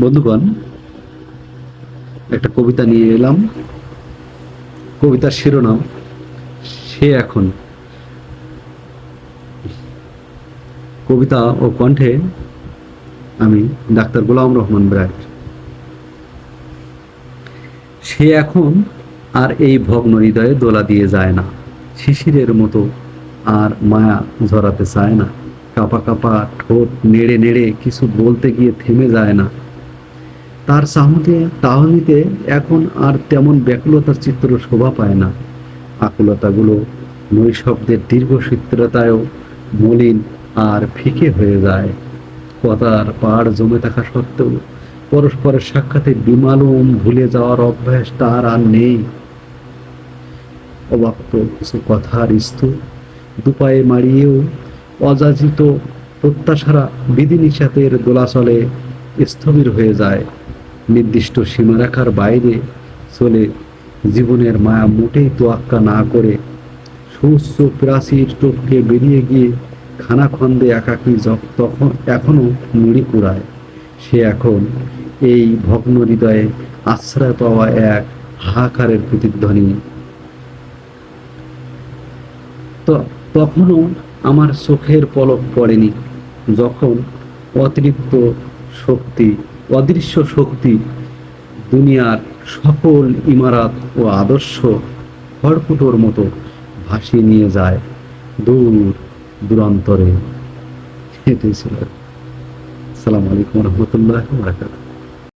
বন্ধুগণ, একটা কবিতা নিয়ে এলাম। কবিতার শিরোনাম, সে এখন। কবিতা ও কণ্ঠে আমি ডাক্তার গোলাম রহমান ব্রায় সে এখন আর এই ভগ্ন হৃদয়ে দোলা দিয়ে যায় না। শিশিরের মতো আর মায়া ঝরাতে চায় না। কাপা কাপা ঠোঁট নেড়ে নেড়ে কিছু বলতে গিয়ে থেমে যায় না। তার চাহনিতে তাহনিতে এখন আর তেমন ব্যাকুলতার চিত্র শোভা পায় না। আকুলতাগুলো নৈশব্দের দীর্ঘসূত্রতায়ও মলিন আর ফিকে হয়ে যায়। কথার পাড় জমে থাকা সত্ত্বেও পরস্পরের সাক্ষাতে বিমালুম ভুলে যাওয়ার অভ্যাস তার আর নেই। অবাক্ত কিছু কথার স্তূপ দুপায়ে মারিয়েও অযাচিত প্রত্যাশারা বিধিনিষেধের দোলাচলে স্থবির হয়ে যায়। নির্দিষ্ট সীমারেখার বাইরে চলে জীবনের মায়া মোটেই তোয়াক্কা না করে সুউচ্চ প্রাচীর টপকে বেরিয়ে গিয়ে খানাখন্দে একাকী তখন এখনও মুড়ি কুড়ায় সে এখন এই ভগ্ন হৃদয়ে আশ্রয় পাওয়া এক হাহাকারের প্রতিধ্বনি। তখনও আমার চোখের পলক পড়েনি, যখন অতিরিক্ত শক্তি অদৃশ্য শক্তি, দুনিয়ার সকল ইমারাত ও আদর্শ খড়কুটোর মতো ভাসিয়ে নিয়ে যায় দূর, দূরান্তরে। এটাই ছিল। সালাম আলাইকুম রহমতুল্লাহ বারাকাতুহু।